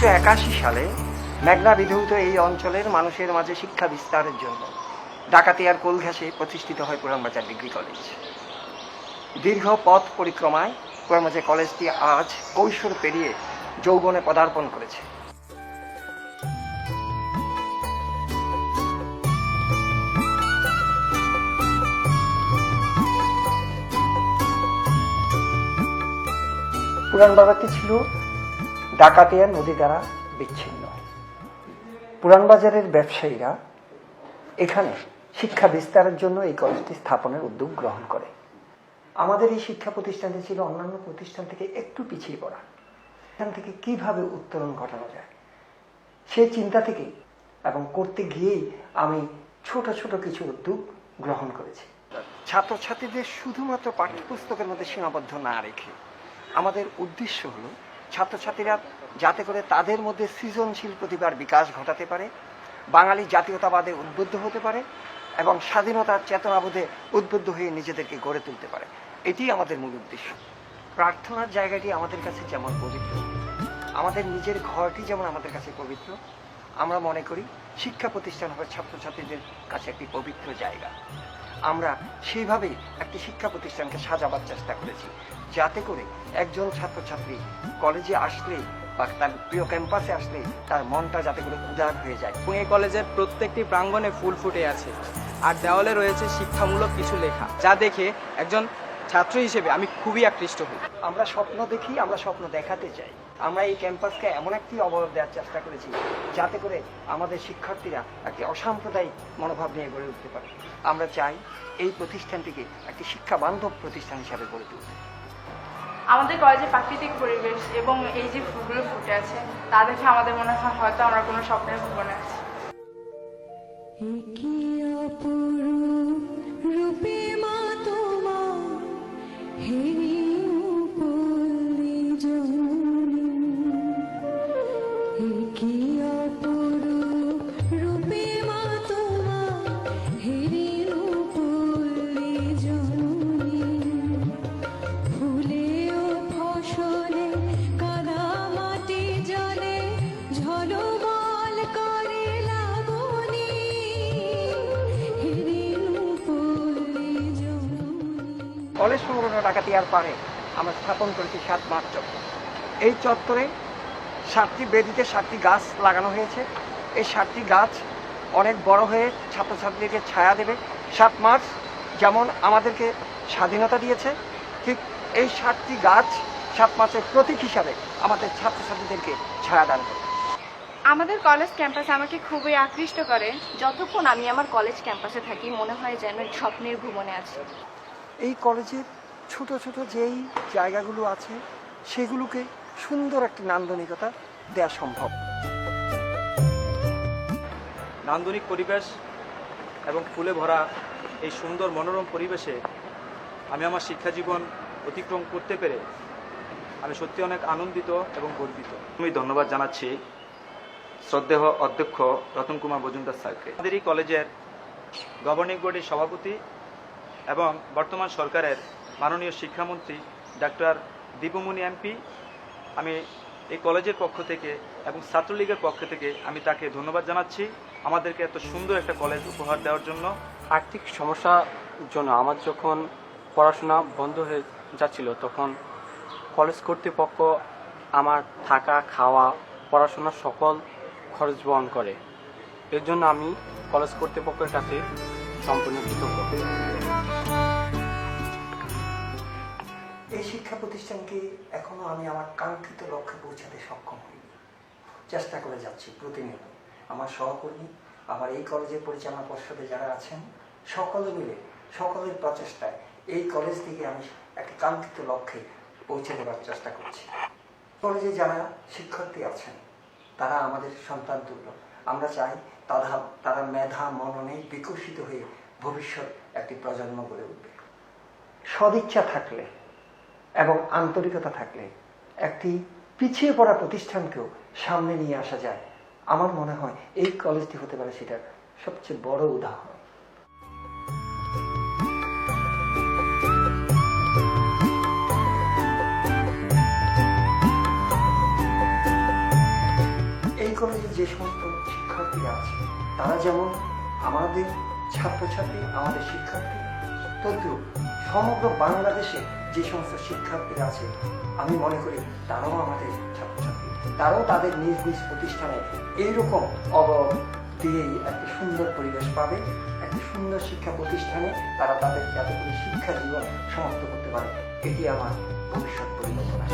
উনিশশো একাশি সালে মেঘনা বিধৌত এই অঞ্চলের মানুষের মাঝে শিক্ষা বিস্তারের জন্য ডাকাতিয়ার কোল ঘেঁষে প্রতিষ্ঠিত হয় পুরানবাজার ডিগ্রি কলেজ। দীর্ঘ পথ পরিক্রমায় পুরানবাজার কলেজটি আজ কৈশোর পেরিয়ে যৌবনে পদার্পণ করেছে। বাজারটি ছিল ডাকাতিয়া নদী দ্বারা বিচ্ছিন্ন। পুরান বাজারের ব্যবসায়ীরা এখানে শিক্ষা বিস্তারের জন্য এই কলেজটি স্থাপনের উদ্যোগ গ্রহণ করে। আমাদের এই শিক্ষা প্রতিষ্ঠানটি ছিল অন্যান্য প্রতিষ্ঠান থেকে একটু পিছিয়ে পড়া। এখান থেকে কীভাবে উত্তরণ ঘটানো যায় সেই চিন্তা থেকে এবং করতে গিয়েই আমি ছোট ছোট কিছু উদ্যোগ গ্রহণ করেছি। ছাত্রছাত্রীদের শুধুমাত্র পাঠ্যপুস্তকের মধ্যে সীমাবদ্ধ না রেখে আমাদের উদ্দেশ্য হলো ছাত্রছাত্রীরা যাতে করে তাদের মধ্যে সৃজনশীল প্রতিভার বিকাশ ঘটাতে পারে, বাঙালি জাতীয়তাবাদে উদ্বুদ্ধ হতে পারে এবং স্বাধীনতার চেতনাবোধে উদ্বুদ্ধ হয়ে নিজেদেরকে গড়ে তুলতে পারে। এটি আমাদের মূল উদ্দেশ্য। প্রার্থনার জায়গাটি আমাদের কাছে যেমন পবিত্র, আমাদের নিজের ঘরটি যেমন আমাদের কাছে পবিত্র আমরা মনে করি শিক্ষা প্রতিষ্ঠান হবে ছাত্রছাত্রীদের কাছে একটি পবিত্র জায়গা। আমরা সেইভাবেই একটি শিক্ষা প্রতিষ্ঠানকে সাজাবার চেষ্টা করেছি, যাতে করে একজন ছাত্রছাত্রী কলেজে আসলে বা তার প্রিয় ক্যাম্পাসে আসলে তার মনটা যাতে করে উদার হয়ে যায়। এবং এই কলেজের প্রত্যেকটি প্রাঙ্গণে ফুল ফুটে আছে। আর দেওয়ালে রয়েছে শিক্ষামূলক কিছু লেখা, যা দেখে একজন ছাত্র হিসেবে আমি খুবই আকৃষ্ট হই। আমরা স্বপ্ন দেখি আমরা স্বপ্ন দেখাতে চাই। আমরা এই ক্যাম্পাসকে এমন একটি অবরোধ দেওয়ার চেষ্টা করেছি যাতে করে আমাদের শিক্ষার্থীরা একটি অসাম্প্রদায়িক মনোভাব নিয়ে গড়ে উঠতে পারে। আমরা চাই এই প্রতিষ্ঠানটিকে একটি শিক্ষা বান্ধব প্রতিষ্ঠান হিসাবে গড়ে তুলতে। আমাদের কলেজে প্রাকৃতিক পরিবেশ এবং এই যে ফুলগুলো ফুটে আছে তা দেখে আমাদের মনে হয় হয়তো আমরা কোনো স্বপ্নের ভুবনে আছি। কলেজ সংলগ্ন ডাকাতিয়ার পারে আমরা স্থাপন করেছি সাত মার্চ চত্বর। এই চত্বরে সাতটি বেদিতে সাতটি গাছ লাগানো হয়েছে। এই সাতটি গাছ অনেক বড় হয়ে ছাত্রছাত্রীদেরকে ছায়া দেবে। সাত মার্চ যেমন আমাদেরকে স্বাধীনতা দিয়েছে, ঠিক এই সাতটি গাছ সাত মাসের প্রতীক হিসাবে আমাদের ছাত্রছাত্রীদেরকে ছায়া দান করে আমাদের কলেজ ক্যাম্পাস আমাকে খুবই আকৃষ্ট করে। যতক্ষণ আমি আমার কলেজ ক্যাম্পাসে থাকি, মনে হয় যেন স্বপ্নের ভুবনে আছি। এই কলেজের ছোট ছোট যেই জায়গাগুলো আছে, সেগুলোকে সুন্দর একটি নান্দনিকতা দেওয়া সম্ভব। নান্দনিক পরিবেশ এবং ফুলে ভরা এই সুন্দর মনোরম পরিবেশে আমি আমার শিক্ষা জীবন অতিক্রম করতে পেরে আমি সত্যি অনেক আনন্দিত এবং গর্বিত। আমি ধন্যবাদ জানাচ্ছি শ্রদ্ধেয় অধ্যক্ষ রতন কুমার মজুমদার স্যারকে। আমাদের এই কলেজের গভর্নিং বডির সভাপতি এবং বর্তমান সরকারের মাননীয় শিক্ষামন্ত্রী ডাক্তার দীপমণি এমপি, আমি এই কলেজের পক্ষ থেকে এবং ছাত্রলীগের পক্ষ থেকে আমি তাকে ধন্যবাদ জানাচ্ছি আমাদেরকে এত সুন্দর একটা কলেজ উপহার দেওয়ার জন্য। আর্থিক সমস্যার জন্য আমার যখন পড়াশোনা বন্ধ হয়ে যাচ্ছিল তখন কলেজ কর্তৃপক্ষ আমার থাকা, খাওয়া, পড়াশোনার সকল খরচ বহন করে। এর জন্য আমি কলেজ কর্তৃপক্ষের কাছে সম্পূর্ণ কৃতজ্ঞ। এই শিক্ষা প্রতিষ্ঠানকে এখনও আমি আমার কাঙ্ক্ষিত লক্ষ্যে পৌঁছাতে সক্ষম হইনি। চেষ্টা করে যাচ্ছি, প্রতিনিয়ত। আমার সহকর্মী, আমার এই কলেজের পরিচালনা পর্ষদে যারা আছেন, সকলে মিলে, সকলের প্রচেষ্টায় এই কলেজ থেকে আমি একটি কাঙ্ক্ষিত লক্ষ্যে পৌঁছে দেওয়ার চেষ্টা করছি। কলেজে যারা শিক্ষার্থী আছেন, তারা আমাদের সন্তান তুল্য। আমরা চাই তারা তারা মেধা, মননে বিকশিত হয়ে ভবিষ্যৎ একটি প্রজন্ম গড়ে উঠবে। সদিচ্ছা থাকলে এবং আন্তরিকতা থাকলে একটি পিছিয়ে পড়া প্রতিষ্ঠানকেও সামনে নিয়ে আসা যায়। আমার মনে হয় এই কলেজটি হতে পারে সেটার সবচেয়ে বড় উদাহরণ। যে সমস্ত শিক্ষার্থীরা আছে। তারা যেমন আমাদের ছাত্রছাত্রী, আমাদের শিক্ষার্থী তদ্রুপ সমগ্র বাংলাদেশে যে সমস্ত শিক্ষার্থীরা আছে, আমি মনে করি তারাও আমাদের ছাত্রছাত্রী। তারাও তাদের নিজ নিজ প্রতিষ্ঠানে এইরকম অবয়ব দিয়েই একটা সুন্দর পরিবেশ পাবে, একটা সুন্দর শিক্ষা প্রতিষ্ঠানে তারা তাদের যাতে করে শিক্ষা জীবন সমাপ্ত করতে পারে এটি আমার ভবিষ্যৎ পরিকল্পনা।